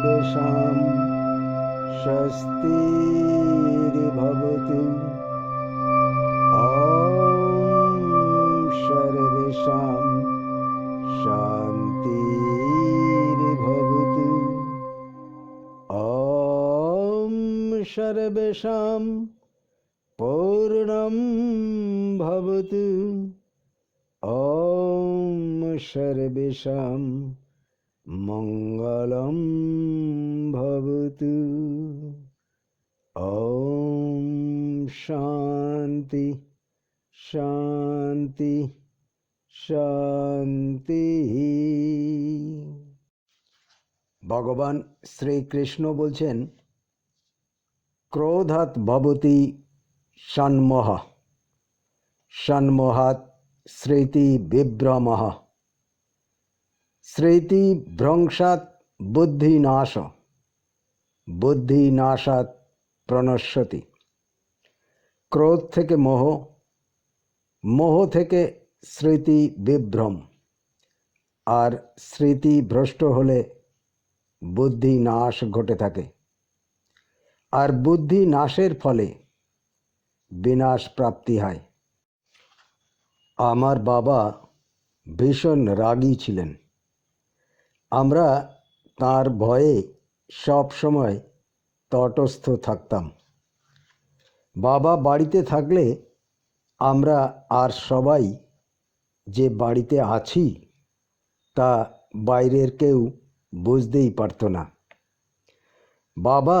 सर्वेषां स्वस्तिर्भवतु ॐ सर्वेषां शान्तिर्भवतु ॐ सर्वेषां पूर्णं भवतु ॐ सर्वेषां মঙ্গলম ভবতু ওম শান্তি শান্তি শান্তি ভগবান শ্রীকৃষ্ণ বলছেন ক্রোধাত ভবতি ষণ্মহ সন্মহাত স্মৃতি বিভ্রমহ স্মৃতি ভ্রংসাৎ বুদ্ধিনাশ, বুদ্ধিনাশাৎ প্রণশ্যতি। ক্রোধ থেকে মোহ মোহ থেকে স্মৃতি বিভ্রম। আর স্মৃতি ভ্রষ্ট হলে বুদ্ধি নাশ ঘটে থাকে। আর বুদ্ধি নাশের ফলে বিনাশ প্রাপ্তি হয়। আমার বাবা ভীষণ রাগী ছিলেন। আমরা তার ভয়ে সব সময় তটস্থ থাকতাম। বাবা বাড়িতে থাকলে আমরা আর সবাই যে বাড়িতে আছি তা বাইরের কেউ বুঝতেই পারত না। বাবা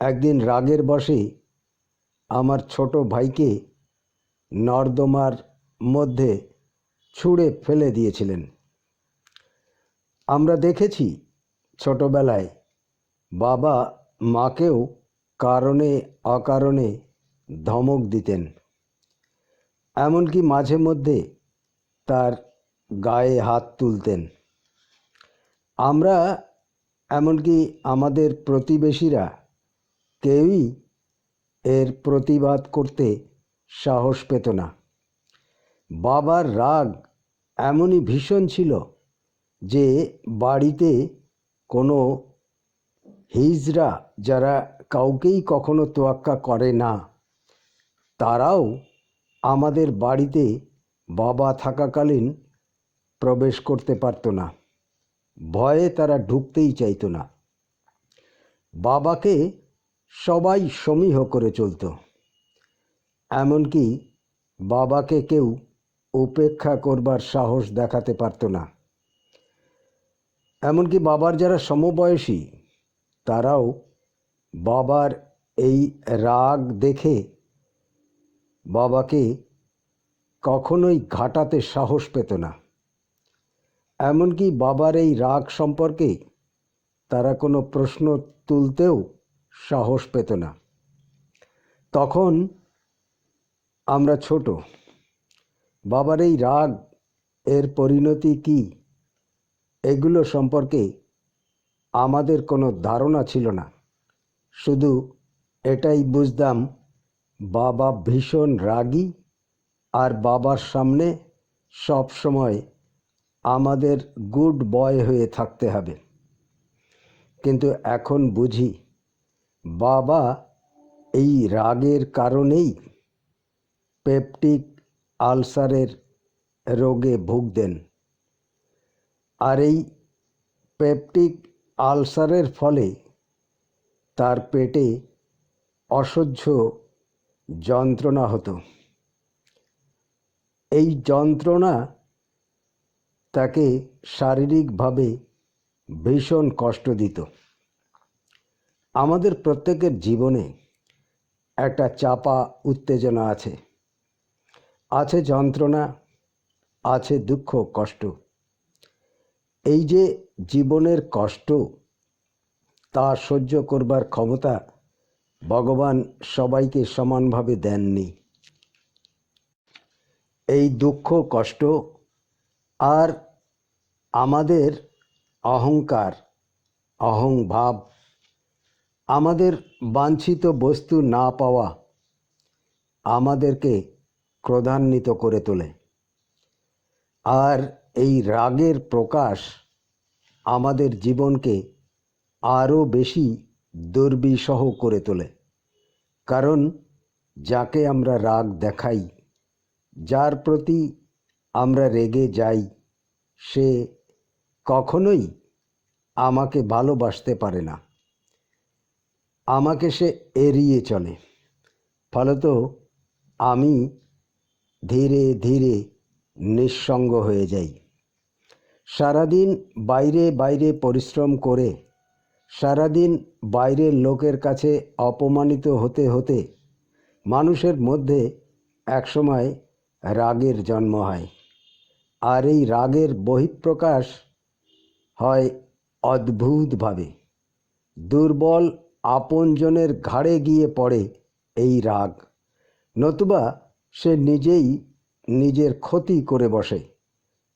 একদিন রাগের বশে আমার ছোট ভাইকে নর্দমার মধ্যে ছুঁড়ে ফেলে দিয়েছিলেন। আমরা দেখেছি ছোটবেলায় বাবা মাকেও কারণে অকারণে ধমক দিতেন। এমনকি মাঝে মধ্যে তার গায়ে হাত তুলতেন। আমরা এমনকি আমাদের প্রতিবেশীরা কেউই এর প্রতিবাদ করতে সাহস পেত না। বাবার রাগ এমনই ভীষণ ছিল যে বাড়িতে কোনো হিজড়া যারা কাউকেই কখনো তোয়াক্কা করে না, তারাও আমাদের বাড়িতে বাবা থাকাকালীন প্রবেশ করতে পারতো না। ভয়ে তারা ঢুকতেই চাইতো না। বাবাকে সবাই সমীহ করে চলতো। এমনকি বাবাকে কেউ উপেক্ষা করবার সাহস দেখাতে পারতো না। এমনকি বাবার যারা সমবয়সী, তারাও বাবার এই রাগ দেখে বাবাকে কখনোই ঘাটাতে সাহস পেত না। এমনকি বাবার এই রাগ সম্পর্কে তারা কোনো প্রশ্ন তুলতেও সাহস পেত না। তখন আমরা ছোট, বাবার এই রাগ এর পরিণতি কি? এগুলো সম্পর্কে আমাদের কোনো ধারণা ছিল না। শুধু এটাই বুঝতাম, বাবা ভীষণ রাগী আর বাবার সামনে সব সময় আমাদের গুড বয় হয়ে থাকতে হবে। কিন্তু এখন বুঝি, বাবা এই রাগের কারণেই পেপটিক আলসারের রোগে ভুগতেন। আর এই পেপটিক আলসারের ফলে তার পেটে অসহ্য যন্ত্রণা হতো। এই যন্ত্রণা তাকে শারীরিকভাবে ভীষণ কষ্ট দিত। আমাদের প্রত্যেকের জীবনে একটা চাপা উত্তেজনা আছে। আছে যন্ত্রণা, আছে দুঃখ, কষ্ট। এই যে জীবনের কষ্ট, তা সহ্য করবার ক্ষমতা ভগবান সবাইকে সমানভাবে দেননি। এই দুঃখ, কষ্ট আর আমাদের অহংকার, অহংভাব, আমাদের বাঞ্ছিত বস্তু না পাওয়া আমাদেরকে ক্রোধান্বিত করে তোলে। আর এই রাগের প্রকাশ আমাদের জীবনকে আরও বেশি দুর্বিষহ করে তোলে। কারণ যাকে আমরা রাগ দেখাই, যার প্রতি আমরা রেগে যাই, সে কখনোই আমাকে ভালোবাসতে পারে না। আমাকে সে এড়িয়ে চলে। ফলত আমি ধীরে ধীরে নিঃসঙ্গ হয়ে যাই। সারাদিন বাইরে বাইরে পরিশ্রম করে, সারাদিন বাইরের লোকের কাছে অপমানিত হতে হতে মানুষের মধ্যে একসময় রাগের জন্ম হয়। আর এই রাগের বহিঃপ্রকাশ হয় অদ্ভুতভাবে। দুর্বল আপনজনের ঘাড়ে গিয়ে পড়ে এই রাগ। নতুবা সে নিজেই নিজের ক্ষতি করে বসে,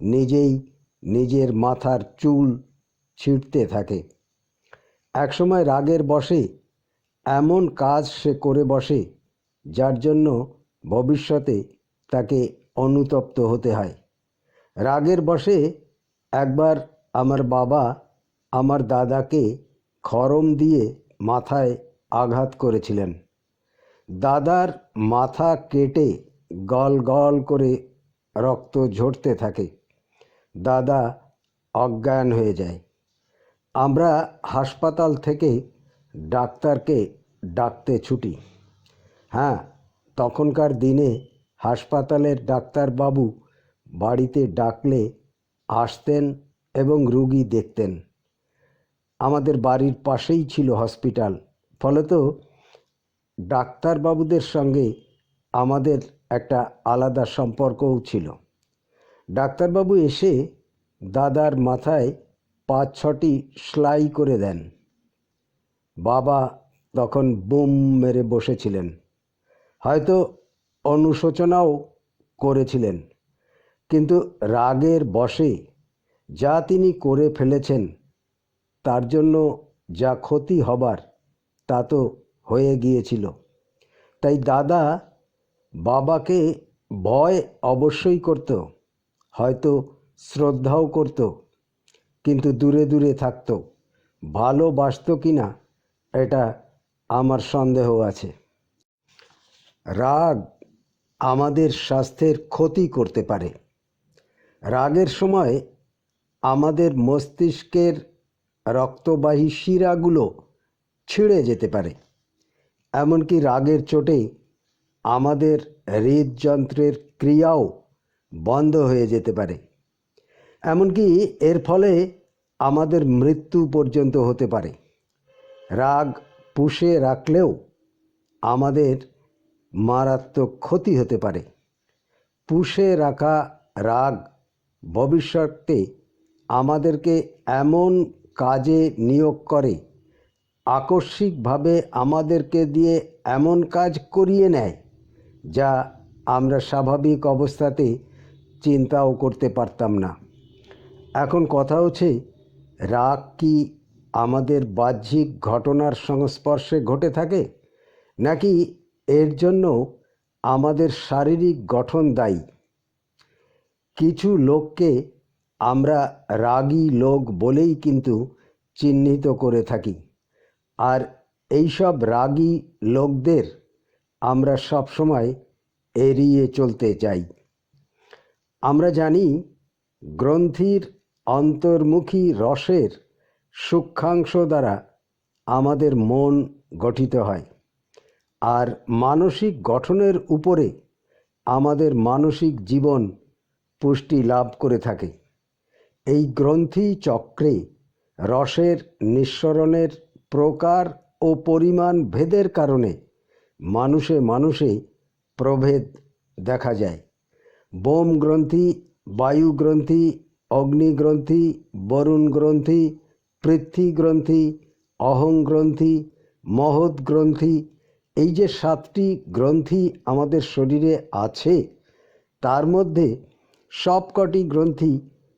নিজেই নিজের মাথার চুল ছিঁড়তে থাকে। একসময় রাগের বসে এমন কাজ সে করে বসে, যার জন্য ভবিষ্যতে তাকে অনুতপ্ত হতে হয়। রাগের বসে একবার আমার বাবা আমার দাদাকে খরম দিয়ে মাথায় আঘাত করেছিলেন। দাদার মাথা কেটে গল গল করে রক্ত ঝরতে থাকে। দাদা অজ্ঞান হয়ে যায়। আমরা হাসপাতাল থেকে ডাক্তারকে ডাকতে ছুটি। হ্যাঁ তখনকার দিনে হাসপাতালের ডাক্তারবাবু বাড়িতে ডাকলে আসতেন এবং রুগী দেখতেন। আমাদের বাড়ির পাশেই ছিল হসপিটাল। ফলত ডাক্তারবাবুদের সঙ্গে আমাদের একটা আলাদা সম্পর্কও ছিল। ডাক্তারবাবু এসে দাদার মাথায় পাঁচ ছটি সেলাই করে দেন। বাবা তখন বুম মেরে বসেছিলেন। হয়তো অনুশোচনাও করেছিলেন। কিন্তু রাগের বশে যা তিনি করে ফেলেছেন, তার জন্য যা ক্ষতি হবার, তা তো হয়ে গিয়েছিল। তাই দাদা বাবাকে ভয় অবশ্যই করত। হয়তো শ্রদ্ধাও করত, কিন্তু দূরে দূরে থাকতো। ভালোবাসত কি না, এটা আমার সন্দেহ আছে। রাগ আমাদের স্বাস্থ্যের ক্ষতি করতে পারে। রাগের সময় আমাদের মস্তিষ্কের রক্তবাহী শিরাগুলো ছিঁড়ে যেতে পারে। এমনকি রাগের চোটে আমাদের হৃদযন্ত্রের ক্রিয়াও বন্ধ হয়ে যেতে পারে। এমনকি এর ফলে আমাদের মৃত্যু পর্যন্ত হতে পারে। রাগ পুষে রাখলেও আমাদের মারাত্মক ক্ষতি হতে পারে। পুষে রাখা রাগ ভবিষ্যতে আমাদেরকে এমন কাজে নিয়োগ করে, আকস্মিকভাবে আমাদেরকে দিয়ে এমন কাজ করিয়ে নেয়, যা আমরা স্বাভাবিক অবস্থাতে চিন্তাও করতে পারতাম না। এখন কথা হচ্ছে, রাগ কি আমাদের বাহ্যিক ঘটনার সংস্পর্শে ঘটে থাকে, নাকি এর জন্য আমাদের শারীরিক গঠন দায়ী? কিছু লোককে আমরা রাগী লোক বলেই কিন্তু চিহ্নিত করে থাকি। আর এইসব রাগী লোকদের আমরা সবসময় এড়িয়ে চলতে চাই। আমরা জানি গ্রন্থির অন্তর্মুখী রসের সূক্ষ্মাংশ দ্বারা আমাদের মন গঠিত হয় আর মানসিক গঠনের উপরে আমাদের মানসিক জীবন পুষ্টি লাভ করে থাকে। এই গ্রন্থি চক্রে রসের নিঃসরণের প্রকার ও পরিমাণ ভেদের কারণে মানুষে মানুষে প্রভেদ দেখা যায়। বোম গ্রন্থি বায়ু গ্রন্থি অগ্নিগ্রন্থি বরুণ গ্রন্থি পৃথ্বী গ্রন্থি অহং গ্রন্থি মহৎ গ্রন্থি এই যে সাতটি গ্রন্থি আমাদের শরীরে আছে, তার মধ্যে সবকটি গ্রন্থি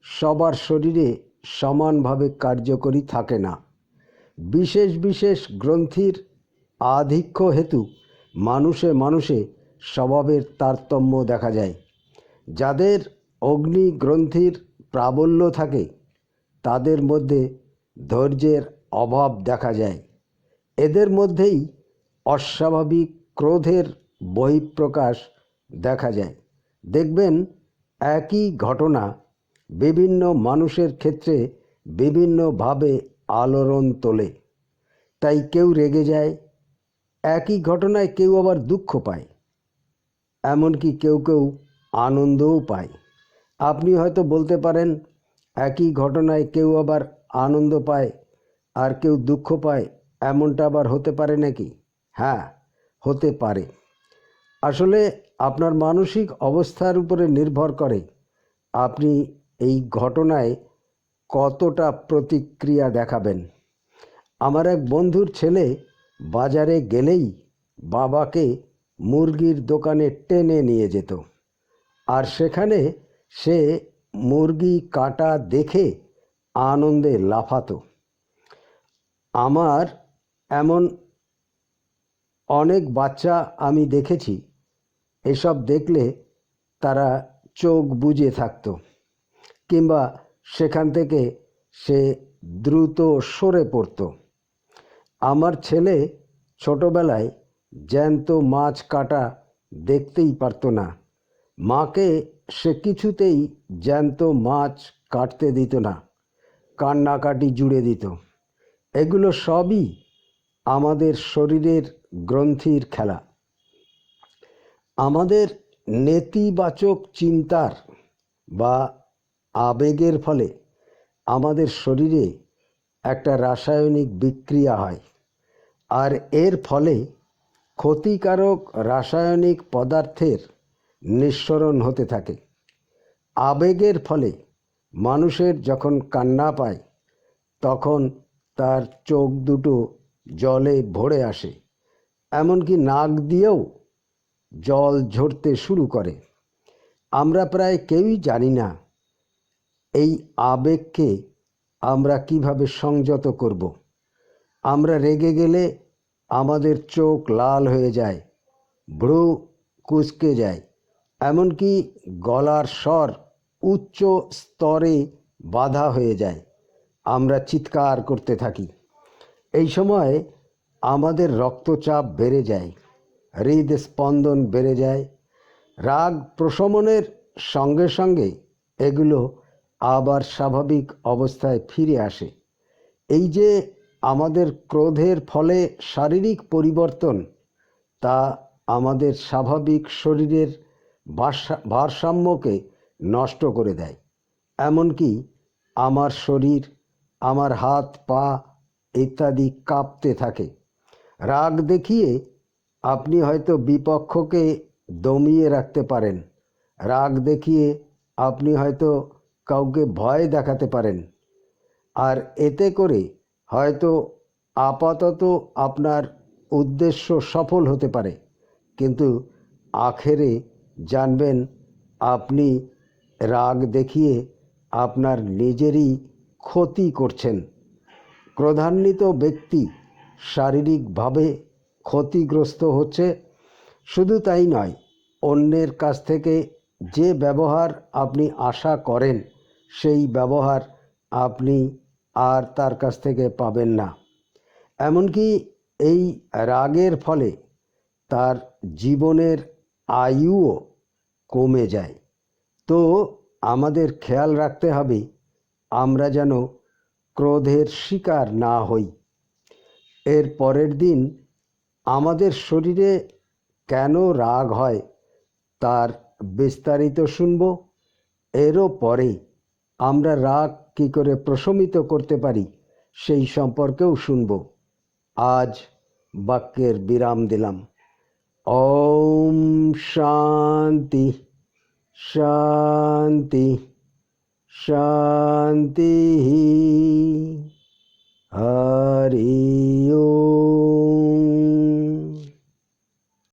সবার শরীরে সমানভাবে কার্যকরী থাকে না। বিশেষ বিশেষ গ্রন্থির আধিক্য হেতু মানুষে মানুষে স্বভাবের তারতম্য দেখা যায়। যাদের অগ্নি গ্রন্থির প্রাবল্য থাকে, তাদের মধ্যে ধৈর্যের অভাব দেখা যায়। এদের মধ্যেই অস্বাভাবিক ক্রোধের বহিঃপ্রকাশ দেখা যায়। দেখবেন একই ঘটনা বিভিন্ন মানুষের ক্ষেত্রে বিভিন্নভাবে আলোড়ন তোলে। তাই কেউ রেগে যায়, একই ঘটনায় কেউ আবার দুঃখ পায়। এমনকি কেউ কেউ আনন্দও পায়। আপনি হয়তো বলতে পারেন, একই ঘটনায় কেউ আবার আনন্দ পায় আর কেউ দুঃখ পায়, এমনটা আবার হতে পারে নাকি? হ্যাঁ হতে পারে। আসলে আপনার মানসিক অবস্থার উপরে নির্ভর করে আপনি এই ঘটনায় কতটা প্রতিক্রিয়া দেখাবেন। আমার এক বন্ধুর ছেলে বাজারে গেলেই বাবাকে মুরগির দোকানে টেনে নিয়ে যেত। আর সেখানে সে মুরগি কাটা দেখে আনন্দে লাফাতো। আমার এমন অনেক বাচ্চা আমি দেখেছি, এসব দেখলে তারা চোখ বুজে থাকত কিংবা সেখান থেকে সে দ্রুত সরে পড়তো। আমার ছেলে ছোটবেলায় জ্যান্ত মাছ কাটা দেখতেই পারতো না। মাকে সে কিছুতেই জ্যান্ত মাছ কাটতে দিত না, কান্নাকাটি জুড়ে দিত। এগুলো সবই আমাদের শরীরের গ্রন্থির খেলা। আমাদের নেতিবাচক চিন্তার বা আবেগের ফলে আমাদের শরীরে একটা রাসায়নিক বিক্রিয়া হয়, আর এর ফলে ক্ষতিকারক রাসায়নিক পদার্থের নিঃসরণ হতে থাকে। আবেগের ফলে মানুষের যখন কান্না পায়, তখন তার চোখ দুটো জলে ভরে আসে, এমনকি নাক দিয়েও জল ঝরতে শুরু করে। আমরা প্রায় কেউই জানি না এই আবেগকে আমরা কীভাবে সংযত করব। আমরা রেগে গেলে আমাদের চোখ লাল হয়ে যায়, ভ্রু কুচকে যায়। এমনকি গলার স্বর উচ্চ স্তরে বাধা হয়ে যায়। আমরা চিৎকার করতে থাকি। এই সময় আমাদের রক্তচাপ বেড়ে যায়, হৃদস্পন্দন বেড়ে যায়। রাগ প্রশমনের সঙ্গে সঙ্গে এগুলো আবার স্বাভাবিক অবস্থায় ফিরে আসে। এই যে আমাদের ক্রোধের ফলে শারীরিক পরিবর্তন, তা আমাদের স্বাভাবিক শরীরের ভারসাম্যকে নষ্ট করে দেয়। এমনকি আমার শরীর, আমার হাত, পা ইত্যাদি কাঁপতে থাকে। রাগ দেখিয়ে আপনি হয়তো বিপক্ষকে দমিয়ে রাখতে পারেন। রাগ দেখিয়ে আপনি হয়তো কাউকে ভয় দেখাতে পারেন। আর এতে করে হয়তো আপাতত আপনার উদ্দেশ্য সফল হতে পারে। কিন্তু আখেরে জানবেন, আপনি রাগ দেখিয়ে আপনার নিজেরই ক্ষতি করছেন। ক্রোধান্বিত ব্যক্তি শারীরিকভাবে ক্ষতিগ্রস্ত হচ্ছে। শুধু তাই নয়, অন্যের কাছ থেকে যে ব্যবহার আপনি আশা করেন, সেই ব্যবহার আপনি আর তার কাছ থেকে পাবেন না। এমনকি এই রাগের ফলে তার জীবনের আয়ুও কমে যায়। তো আমাদের খেয়াল রাখতে হবে, আমরা যেন ক্রোধের শিকার না হই। এর পরের দিন আমাদের শরীরে কেন রাগ হয় তার বিস্তারিত শুনব। এরও পরে আমরা রাগ কী করে প্রশমিত করতে পারি সেই সম্পর্কেও শুনব। আজ বাক্যের বিরাম দিলাম। ॐ शान्ति शान्ति शान्तिः। हरि ओ।